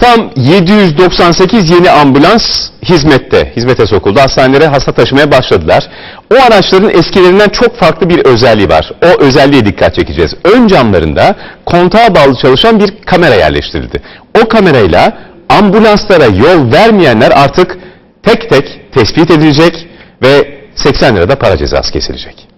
Tam 798 yeni ambulans hizmette, hizmete sokuldu. Hastanelere hasta taşımaya başladılar. O araçların eskilerinden çok farklı bir özelliği var. O özelliğe dikkat çekeceğiz. Ön camlarında kontağa bağlı çalışan bir kamera yerleştirildi. O kamerayla ambulanslara yol vermeyenler artık tek tek tespit edilecek ve 80 lirada para cezası kesilecek.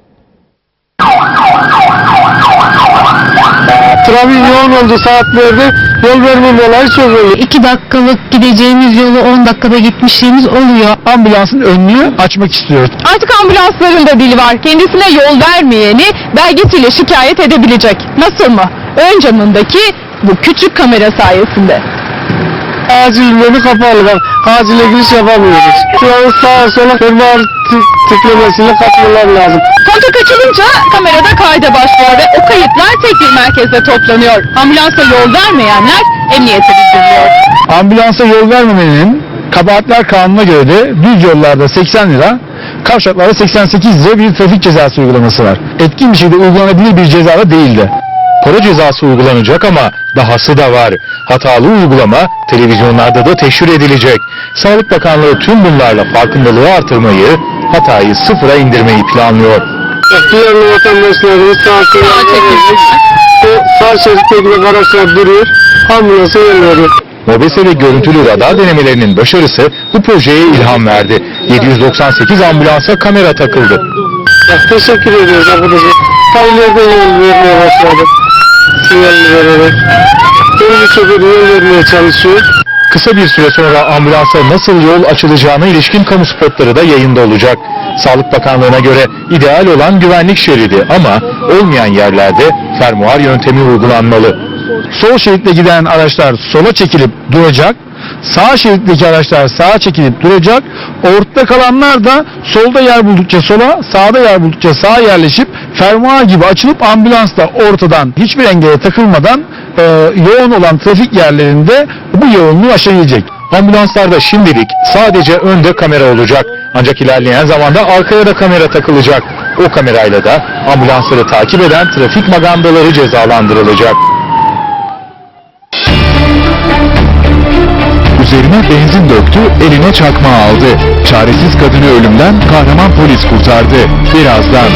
Trafiğin yoğun olduğu saatlerde yol vermeme olayı oluyor. 2 dakikalık gideceğimiz yolu 10 dakikada gitmişliğimiz oluyor. Ambulansın önünü açmak istiyoruz. Artık ambulansların da dili var. Kendisine yol vermeyeni belgesiyle şikayet edebilecek. Nasıl mı? Ön camındaki bu küçük kamera sayesinde. Acil yönü kapalı bak. Acile giriş yapamıyoruz. Şu an sağa sola tıklamasıyla kaçmalar lazım. Kontak açılınca kamerada kayda başlıyor ve o kayıtlar tek bir merkezde toplanıyor. Ambulansa yol vermeyenler emniyete bildiriliyor. Ambulansa yol vermemenin kabahatler kanununa göre de düz yollarda 80 lira, kavşaklarda 88 lira bir trafik cezası uygulaması var. Etkin bir şekilde uygulanabilir bir ceza da değildi. Para cezası uygulanacak ama dahası da var. Hatalı uygulama televizyonlarda da teşhir edilecek. Sağlık Bakanlığı tüm bunlarla farkındalığı artırmayı, hatayı sıfıra indirmeyi planlıyor. Diğer vatandaşlarımız sağ sağ şeritteki araçlar duruyor. Ambulansa yol veriyor. Mobese ve görüntülü radar denemelerinin başarısı bu projeye ilham verdi. 798 ambulansa kamera takıldı. Ya, teşekkür ediyoruz arkadaşlar. Hayırlarda yol vermeye başladı. Sinyalini vererek. Önce şoför yol vermeye çalışıyor. Kısa bir süre sonra ambulansa nasıl yol açılacağına ilişkin kamu spotları da yayında olacak. Sağlık Bakanlığı'na göre ideal olan güvenlik şeridi ama olmayan yerlerde fermuar yöntemi uygulanmalı. Sol şeritte giden araçlar sola çekilip duracak. Sağ şeritteki araçlar sağa çekilip duracak. Ortada kalanlar da solda yer buldukça sola, sağda yer buldukça sağa yerleşip fermuar gibi açılıp ambulans da ortadan hiçbir engele takılmadan e, yoğun olan trafik yerlerinde bu yoğunluğu aşabilecek. Ambulanslarda şimdilik sadece önde kamera olacak. Ancak ilerleyen zamanda arkaya da kamera takılacak. O kamerayla da ambulansları takip eden trafik magandaları cezalandırılacak. Üzerine benzin döktü, eline çakma aldı. Çaresiz kadını ölümden kahraman polis kurtardı. Birazdan.